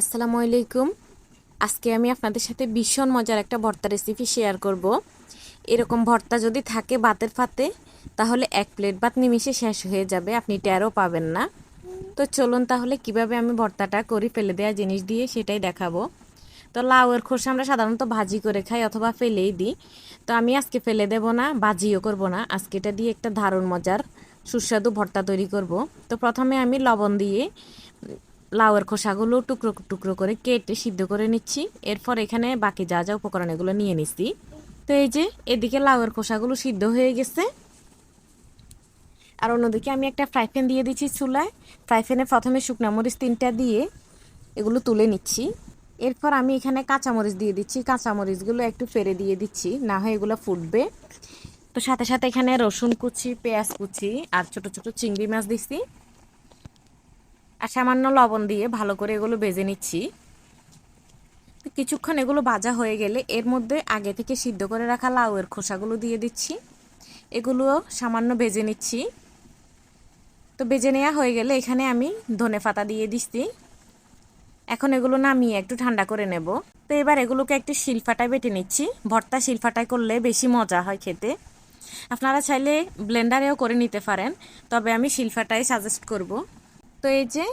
আসসালামু আলাইকুম। আজকে আমি আপনাদের সাথে ভীষণ মজার একটা ভর্তা রেসিপি শেয়ার করব। এরকম ভর্তা যদি থাকে ভাতের ফাতে, তাহলে এক প্লেট ভাত নিমিশে শেষ হয়ে যাবে, আপনি টেরও পাবেন না। তো চলুন তাহলে কীভাবে আমি ভর্তাটা করি ফেলে দেওয়া জিনিস দিয়ে সেটাই দেখাবো। তো লাউয়ের খোসা আমরা সাধারণত ভাজি করে খাই অথবা ফেলেই দিই। তো আমি আজকে ফেলে দেব না, ভাজিও করব না। আজকে এটা দিয়ে একটা দারুণ মজার সুস্বাদু ভর্তা তৈরি করব। তো প্রথমে আমি লবণ দিয়ে লাউয়ের খোসাগুলো টুকরো টুকরো করে কেটে সিদ্ধ করে নিচ্ছি। এরপর এখানে বাকি যা যা উপকরণ এগুলো নিয়ে নিচ্ছি তো এই যে, এদিকে লাউয়ের খোসাগুলো সিদ্ধ হয়ে গেছে। আর অন্যদিকে আমি একটা ফ্রাই প্যান দিয়ে দিচ্ছি চুলায়। ফ্রাই প্যানে প্রথমে শুকনো মরিচ তিনটা দিয়ে এগুলো তুলে নিচ্ছি। এরপর আমি এখানে কাঁচামরিচ দিয়ে দিচ্ছি। কাঁচামরিচগুলো একটু ফেরে দিয়ে দিচ্ছি, না হয় এগুলো ফুটবে। তো সাথে সাথে এখানে রসুন কুচি, পেঁয়াজ কুচি আর ছোট ছোট চিংড়ি মাছ দিচ্ছি। আর সামান্য লবণ দিয়ে ভালো করে এগুলো বেজে নিচ্ছি। কিছুক্ষণ এগুলো ভাজা হয়ে গেলে এর মধ্যে আগে থেকে সিদ্ধ করে রাখা লাউয়ের খোসাগুলো দিয়ে দিচ্ছি। এগুলো সামান্য ভেজে নিচ্ছি। তো বেজে নেওয়া হয়ে গেলে এখানে আমি ধনে পাতা দিয়ে দিচ্ছি। এখন এগুলো নামিয়ে একটু ঠান্ডা করে নেব। তো এবার এগুলোকে একটু শিলফাটায় বেটে নিচ্ছি। ভর্তা শিলফাটায় করলে বেশি মজা হয় খেতে। আপনারা চাইলে ব্লেন্ডারেও করে নিতে পারেন। তবে আমি শিলফাটাই সাজেস্ট করব। তো এই যে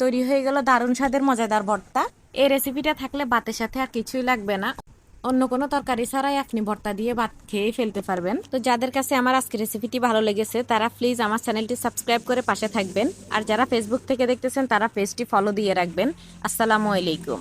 তৈরি হয়ে গেল দারুণ স্বাদের মজাদার ভর্তা। এই রেসিপিটা থাকলে বাতের সাথে আর কিছুই লাগবে না। অন্য কোনো তরকারি ছাড়াই আপনি ভর্তা দিয়ে ভাত খেয়ে ফেলতে পারবেন। তো যাদের কাছে আমার আজকে রেসিপিটি ভালো লেগেছে, তারা প্লিজ আমার চ্যানেলটি সাবস্ক্রাইব করে পাশে থাকবেন। আর যারা ফেসবুক থেকে দেখতেছেন, তারা পেজটি ফলো দিয়ে রাখবেন। আসসালামু আলাইকুম।